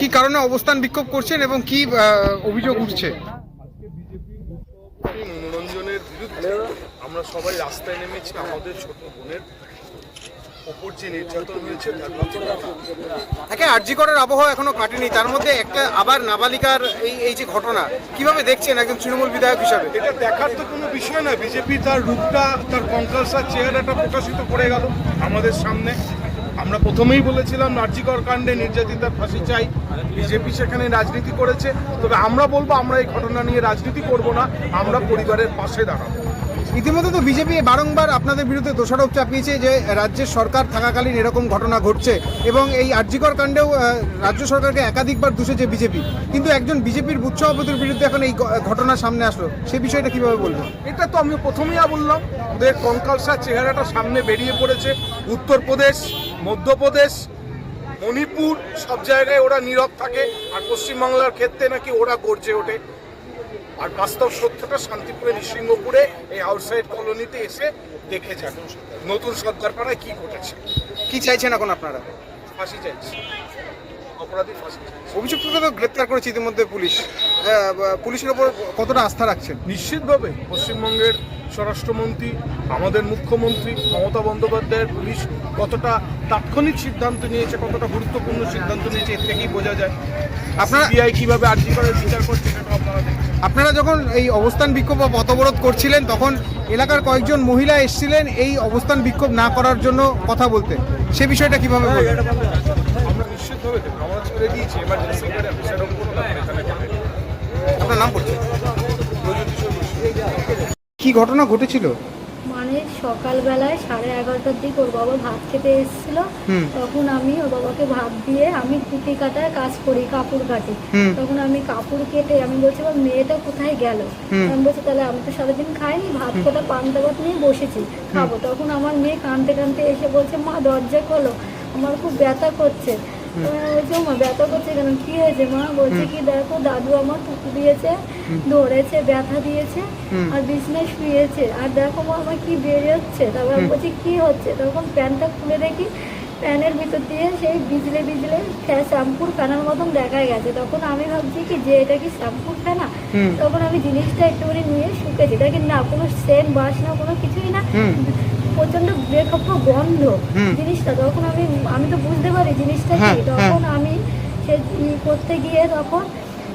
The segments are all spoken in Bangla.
কি কারণে অবস্থান বিক্ষোভ করছেন এবং কি অভিযোগ উঠছে? মনোরঞ্জনের বিরুদ্ধে আমরা সবাই রাস্তায় নেমেছি আমাদের ছোট বোনের ওপর যে নির্যাতন হয়েছে একে আরজি করার আবহাওয়া এখনও কাটেনি তার মধ্যে একটা আবার নাবালিকার এই এই যে ঘটনা কীভাবে দেখছেন একজন তৃণমূল বিধায়ক হিসাবে? এটা দেখার তো কোনো বিষয় না বিজেপি তার রূপটা তার কঙ্কালসার চেহারাটা প্রকাশিত করে গেল আমাদের সামনে। আমরা প্রথমেই বলেছিলাম, নার্জিকর কাণ্ডে নির্যাতিতার ফাঁসি চাই। বিজেপি সেখানে রাজনীতি করেছে। তবে আমরা বলব, আমরা এই ঘটনা নিয়ে রাজনীতি করব না। আমরা পরিবারের পাশে দাঁড়াবো। ইতিমধ্যে তো বিজেপি বারংবার আপনাদের বিরুদ্ধে দোষারোপ চাপিয়েছে যে রাজ্যের সরকার থাকাকালীন এরকম ঘটনা ঘটছে এবং এই আরজিকর কাণ্ডেও রাজ্য সরকারকে একাধিকবার দোষেছে বিজেপি। কিন্তু একজন বিজেপির বুথ সভাপতির বিরুদ্ধে এখন এই ঘটনা সামনে আসলো। সে বিষয়টা কীভাবে বলবেন? এটা তো আমি প্রথমেই বললাম ওদের কঙ্কালসার চেহারাটা সামনে বেরিয়ে পড়েছে। উত্তরপ্রদেশ, মধ্যপ্রদেশ, মণিপুর, সব জায়গায় ওরা নীরব থাকে। আর পশ্চিমবাংলার ক্ষেত্রে নাকি ওরা গর্জে ওঠে। আর বাস্তব সত্যটা শান্তিপুরে নৃসিংহপুরে এই আউটসাইড কলোনিতে এসে দেখে যান। নতুন সরকার পাড়ায় কি ঘটেছে? কি চাইছেন এখন আপনারা? ফাঁসি চাইছে। অপরাধী ফাঁসি অভিযুক্তকে তো গ্রেপ্তার করেছে ইতিমধ্যে পুলিশ। আহ, পুলিশের ওপর কতটা আস্থা রাখছেন? নিশ্চিতভাবে পশ্চিমবঙ্গের স্বরাষ্ট্রমন্ত্রী আমাদের মুখ্যমন্ত্রী মমতা বন্দ্যোপাধ্যায়ের পুলিশ কতটা তাৎক্ষণিক সিদ্ধান্ত নিয়েছে কতটা গুরুত্বপূর্ণ সিদ্ধান্ত নিয়েছে এর থেকেই বোঝা যায়। আপনারা- সিবিআই কীভাবে আর্জি করে বিচার করছে সেটা আপনারা আপনারা যখন এই অবস্থান বিক্ষোভ বা পথ অবরোধ করছিলেন তখন এলাকার কয়েকজন মহিলা এসেছিলেন এই অবস্থান বিক্ষোভ না করার জন্য কথা বলতে। সে বিষয়টা কীভাবে আমরা নিশ্চিতভাবে আমরা ছেড়ে দিয়েছি এমার্জেন্সি যাবে আপনার নাম কি ঘটনা ঘটেছিল? মানে সকালবেলায় সাড়ে এগারোটার দিকে ওর বাবা ভাত খেতে এসেছিল। হুম। তখন আমি ওর বাবাকে ভাত দিয়ে আমি পুঁতি কাটার কাজ করি কাপড় কাটি। হুম। তখন আমি কাপড় কেটে আমি বলছি "বাবা, মেয়েটা কোথায় গেল? হুম। আমি বলছি তাহলে আমি তো সারাদিন খাইনি ভাত কটা পান্তা ভাত নিয়ে বসেছি খাব। তখন আমার মেয়ে কানতে কানতে এসে বলছে মা দরজা খোলো আমার খুব ব্যথা করছে। তো আমি বলছি "ও মা ব্যথা করছে কেন? কি হয়েছে মা? বলছে কি দেখো দাদু আমার টুকু দিয়েছে ধরেছে ব্যথা দিয়েছে আর বিছনায় শুয়েছে। আর দেখো মা আমার কি বেরোচ্ছে? তারপর আমি বলছি কি হচ্ছে? তখন প্যান্টটা খুলে দেখি প্যানের ভিতর দিয়ে সেই বিজলে বিজলে শ্যাম্পুর ফেনার মতন দেখা গেছে। তখন আমি ভাবছি কি যে এটা কি শ্যাম্পুর ফেনা? তখন আমি জিনিসটা একটুখানি নিয়ে শুকেছি। দেখি না কোনো সেন্ট বাসনা কোনো কিছুই না। প্রচণ্ড বেখপ্প গন্ধ জিনিসটা। তখন আমি আমি তো বুঝতে পারি জিনিসটা হ্যাঁ, কি তখন আমি সে ই করতে গিয়ে তখন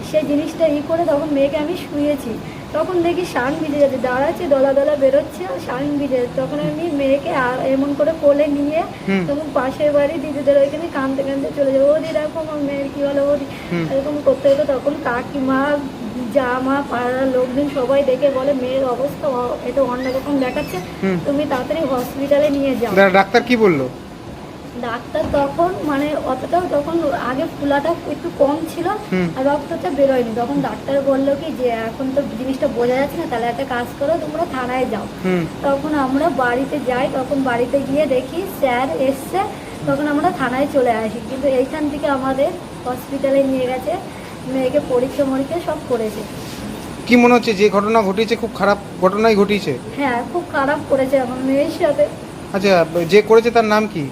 সেই জিনিসটা ই করে তখন মেয়েকে আমি শুয়েছি। তখন দেখি শান ভিজে যাচ্ছে দাঁড়াচ্ছে দলা দলা বেরোচ্ছে আর শান ভিজে যাচ্ছে। তখন আমি মেয়েকে এমন করে কোলে নিয়ে তখন পাশের বাড়ি দিদিদের ওইখানে কাঁদতে কাঁদতে চলে যাব। ওদি দেখো আমার মেয়ের কি হলো ওদি। এরকম করতে করতে তখন কাকিমা জামা পাড়ার লোকজন সবাই দেখে বলে মেয়ের অবস্থা এটা অন্যরকম দেখাচ্ছে। তুমি তাড়াতাড়ি হসপিটালে নিয়ে যাও। ডাক্তার কি বলল? ডাক্তার তখন মানে অতটাও তখন আগে ফুলাটা একটু কম ছিল আর রক্তটা বেরোয়নি। তখন ডাক্তার বলল কি যে এখন তো জিনিসটা বোঝা যাচ্ছে না তাহলে একটা কাজ করো তোমরা থানায় যাও। তখন আমরা বাড়িতে যাই তখন বাড়িতে গিয়ে দেখি স্যার এসছে তখন আমরা থানায় চলে আসি। কিন্তু এইখান থেকে আমাদের হসপিটালে নিয়ে গেছে। মেয়েকে পরীক্ষা মরীক্ষা সব করেছে। কি মনে হচ্ছে যে ঘটনা ঘটিয়েছে? খুব খারাপ ঘটনাই ঘটিয়েছে? হ্যাঁ খুব খারাপ করেছে আমার মেয়ের সাথে। আচ্ছা যে করেছে তার নাম কি?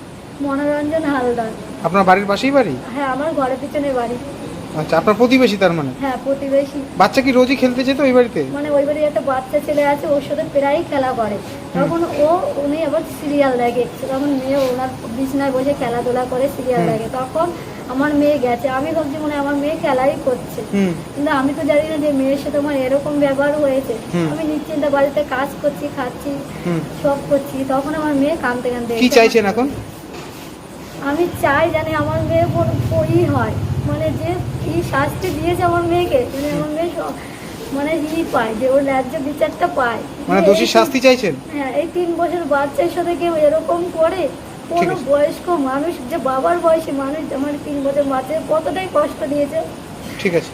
মনোরঞ্জন হালদার। আপনার বাড়ির পাশেই বাড়ি? হ্যাঁ আমার ঘরের পিছনে বাড়ি। আচ্ছা আপনার প্রতিবেশী তার মানে? হ্যাঁ প্রতিবেশী। বাচ্চা কি রোজই খেলতে যেত ওই বাড়িতে? মানে ওই বাড়ির একটা বাচ্চা ছেলে আছে ওর সাথে প্রায়ই খেলা করে। তখন ও উনি আবার সিরিয়াল দেখে। তখন মেয়ে ওনার বিছনায় বসে খেলাধুলা করে সিরিয়াল দেখে। তখন আমার মেয়ে গেছে। আমি ভাবছি মানে আমার মেয়ে খেলাই করছে। কিন্তু আমি তো জানি না যে মেয়ের সাথে আমার এরকম ব্যবহার হয়েছে। আমি নিশ্চিন্তে বাড়িতে কাজ করছি খাচ্ছি সব করছি। তখন আমার মেয়ে কাঁদতে কাঁদতে কি চাইছেন এখন? আমি চাই জানি আমার মেয়ে ই হয়। মানে যে কি শাস্তি দিয়েছে আমার মেয়েকে মানে আমার মেয়ে মানে ই পায় যে ওর ন্যায্য বিচারটা পায়। মানে দোষী শাস্তি চাইছেন? হ্যাঁ এই তিন বছর বাচ্চার সাথে কেউ এরকম করে কোনো বয়স্ক মানুষ যে বাবার বয়সী মানুষ আমার তিন বছর বাচ্চাকে কতটাই কষ্ট দিয়েছে। ঠিক আছে।